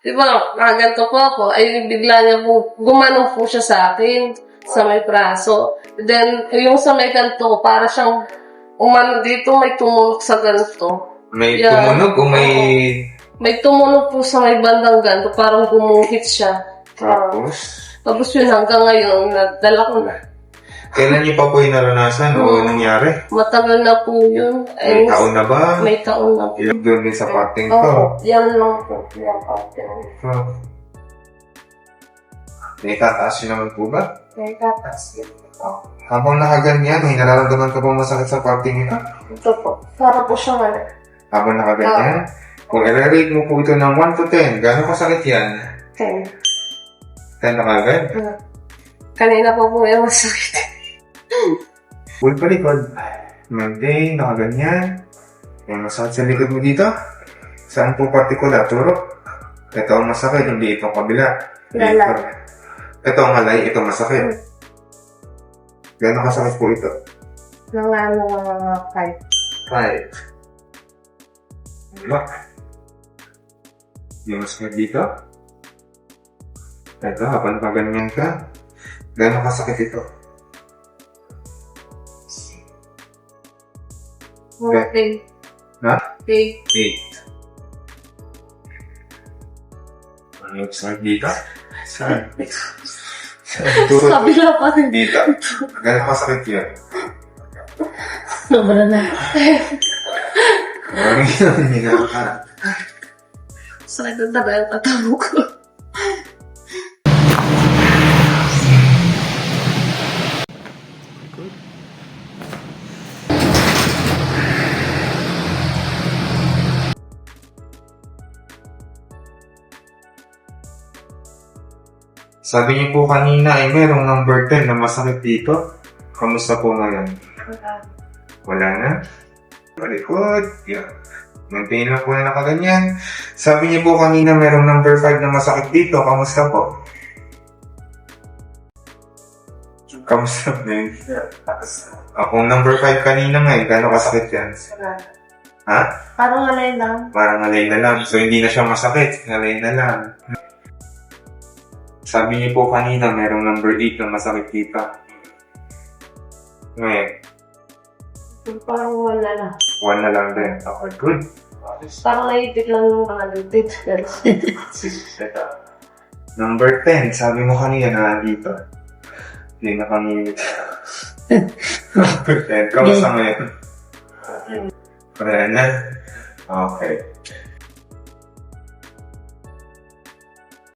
Di ba, nakaganto po ako, ay bigla niya po, gumanong po siya sa akin sa may braso. Then, yung sa may ganto, para siyang umano dito, may tumunog sa ganto. May Yeah. tumunog o may... May tumunog po sa may bandang ganto, parang gumuhit siya. Parang- Tapos, tapos yun, hanggang ngayon, nadala ko na. Kailan niyo pa po yung naranasan o nangyari? Matagal na po yun. May Ay, taon na ba? may taon na po. Ilang doon din sa parting to. Oo, yan lang po. Yan parte. Oh. May tataas yun naman po ba? May katas. Oh. Habang nakaganyan, may nararamdaman ka bang masakit sa parting ito? Ito po. Para po siyang ano. Habang nakaganyan? Kung i-rate mo po ito ng 1 to 10, gano'ng kasakit yan? Ten. 10 na kagad? Ah. Kanina po po yung masakit. Full palikod. Maintain, nakaganyan. May masakit sa likod mo dito? Saan po partikular? Turo? Ito ang masakit, hindi itong kabila. Lala. Ito ang alay, ito masakit. Gano'ng kasakit po ito? Nang ano mga five. Right. Diba? Yung masakit dito. Ito, habang paganyan ka, gano'ng kasakit ito? Mga eight. Ha? Eight. 8. Ano yung sakit dito? Saan? Turo Kabila pa rin. dito. Gano'ng kasakit yun? Sobra na. Parang yun, hindi na ka. Sakit na talaga yung katamo ko. Sabi niyo po kanina ay merong number 10 na masakit dito. Kamusta po ngayon? Wala na? Malikod. Yeah. Maintain lang po na nakaganyan. Sabi niyo po kanina merong number 5 na masakit dito. Kamusta po? Kamusta na yun? Akong number 5 kanina nga eh. Gano'ng kasakit yan? Ha? Parang alay lang. Parang alay na lang. So, hindi na siya masakit. Alay na lang. Sabi niyo po kanina, merong number 8 na masakit dito. Ngayon, Parang wala na. 1 na lang din. Okay, good. Parang naipit lang yung mga lutit. Number 10, sabi mo kanina na nandito. Hindi na kami... number 10, kamusta ngayon? Wala na? Okay.